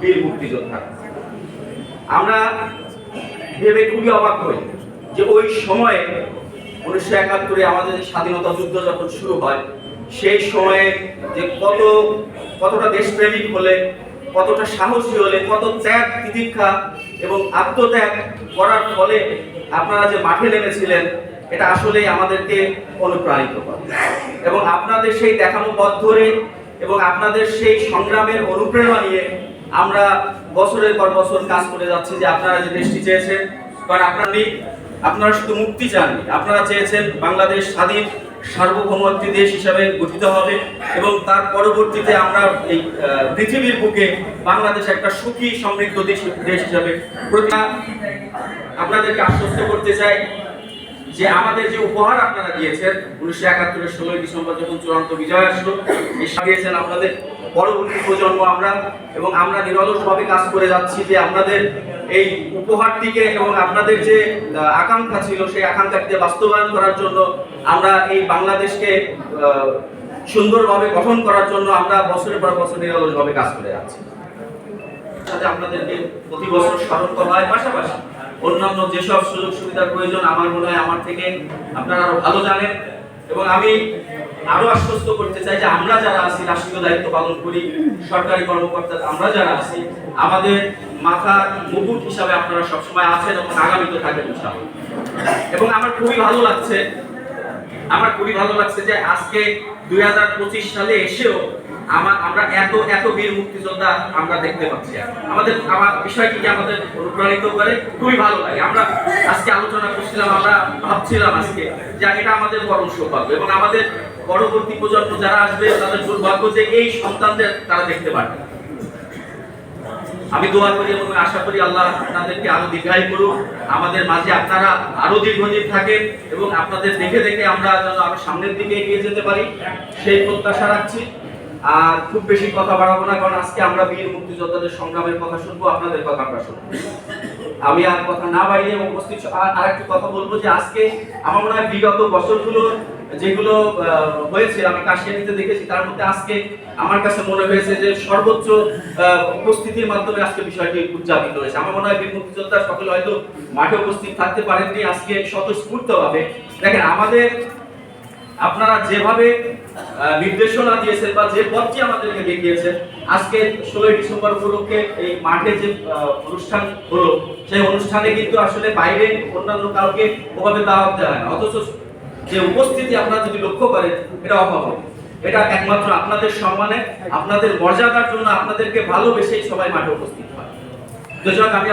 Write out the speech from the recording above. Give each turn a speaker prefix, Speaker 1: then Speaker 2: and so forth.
Speaker 1: বীর মুক্তিযোদ্ধা। আমরা ভেবে খুবই অবাক হই যে ওই সময়ে উনিশশো একাত্তরে আমাদের স্বাধীনতা যুদ্ধ যখন শুরু হয়, সেই সময়ে যে কত, কতটা দেশপ্রেমিক হলে, কতটা সাহসী হলে, কত ত্যাগ, তিতিক্ষা এবং আত্মত্যাগ করার ফলে আপনারা যে মাঠে নেমেছিলেন, এটা আসলেই আমাদেরকে অনুপ্রাণিত করে। এবং আপনাদের সেই দেখানো পথ ধরে এবং আপনাদের সেই সংগ্রামের অনুপ্রেরণা নিয়ে আমরা বছরের পর বছর কাজ করে যাচ্ছি যে আপনারা যে দেশটি চেয়েছেন, কারণ আপনারা আপনারা শুধু মুক্তি চাননি। আপনারা চেয়েছেন বাংলাদেশ স্বাধীন সার্বভৌম একটি দেশ হিসাবে গঠিত হবে এবং তার পরবর্তীতে আমরা এই পৃথিবীর বুকে বাংলাদেশ একটা সুখী, সমৃদ্ধ দেশ দেশ হিসাবে আপনাদেরকে আশ্বস্ত করতে চাই যে আমাদের যে উপহার আপনারা দিয়েছেন, উনিশশো একাত্তরের ষোলোই ডিসেম্বর যখন চূড়ান্ত বিজয় আসলো দিয়েছেন আপনাদের পরবর্তী প্রজন্ম আমরা এবং আমরা নিরলসভাবে কাজ করে যাচ্ছি যে আপনাদের এই উপহারটিকে এবং আপনাদের যে আকাঙ্ক্ষা ছিল, সেই আকাঙ্ক্ষাটিকে বাস্তবায়ন করার জন্য আমরা এই বাংলাদেশকে সুন্দরভাবে গঠন করার জন্য আমরা বছরের পর বছর নিরলসভাবে কাজ করে যাচ্ছি। সাথে আপনাদেরকে প্রতি বছর স্মরণ করা হয়। পাশাপাশি অন্যান্য যেসব সুযোগ সুবিধার প্রয়োজন, আমার মনে হয় আমার থেকে আপনারা আরও ভালো জানেন। এবং আমি আরও আশ্বস্ত করতে চাই যে আমরা যারা আছি, রাষ্ট্রীয় দায়িত্ব পালন করি, সরকারি কর্মকর্তা আমরা যারা আছি, আমাদের মাথা মুকুট হিসাবে আপনারা সবসময় আছেন এবং আগামীতে থাকবেন এবং আমার খুবই ভালো লাগছে, আমার খুবই ভালো লাগছে যে আজকে দুই হাজার পঁচিশ সালে এসেও আমার আমরা এত এত বীর মুক্তিযোদ্ধা আমরা দেখতে পাচ্ছি। আমাদের আমার বিষয়টি কি আমাদের অনুপ্রাণিত করে খুবই ভালো লাগে। আমরা আজকে আলোচনা করছিলাম, আমরা ভাবছিলাম আজকে যে এটা আমাদের পরম সৌভাগ্য এবং আমাদের পরবর্তী প্রজন্ম যারা আসবে, তাদের দুর্ভাগ্য যে এই সন্তানদের তারা দেখতে পারবে। আমি দোয়া করি এবং আশা করি আল্লাহ আপনাদেরকে আরও দীর্ঘায়ু করুক। আমাদের মাঝে আপনারা আরও দীর্ঘদিন থাকেন এবং আপনাদের দেখে দেখে আমরা যেন আরও সামনের দিকে এগিয়ে যেতে পারি। সেই প্রত্যাশা রাখছি। আর খুব বেশি কথা বাড়াবো না, কারণ আজকে আমরা বীর মুক্তিযোদ্ধাদের সংগ্রামের কথা শুনব, আপনাদের কথা আমরা শুনব। আমি আর কথা না বাড়িয়ে উপস্থিত আর- একটু কথা বলব যে আজকে আমার মনে হয় বিগত বছরগুলো যেগুলো হয়েছে, আমি কাশিয়ানিতে দেখেছি, তার মধ্যে আজকে আমার কাছে মনে হয়েছে যে সর্বোচ্চ উপস্থিতির মাধ্যমে আজকে বিষয়টি উদযাপিত হয়েছে। আমার মনে হয় বীর মুক্তিযোদ্ধা সকলে হয়তো মাঠে উপস্থিত থাকতে পারেননি, আজকে স্বতঃস্ফূর্ত ভাবে দেখেন, আমাদের আপনারা যেভাবে নির্দেশনা দিয়েছেন বা যে পথটি আমাদেরকে দেখিয়েছেন আজকে ষোলোই ডিসেম্বর উপলক্ষে এই মাঠে যে অনুষ্ঠান হলো, সেই অনুষ্ঠানে কিন্তু আসলে বাইরে অন্যান্য কাউকে ওভাবে দাওয়াত দেওয়া হয় অথচ যে উপস্থিতি আপনারা যদি লক্ষ্য করেন, এটা অভাব এটা একমাত্র আপনাদের সম্মানে, আপনাদের মর্যাদার জন্য আপনাদেরকে ভালোবেসেই সবাই মাঠে উপস্থিত হয়। আমি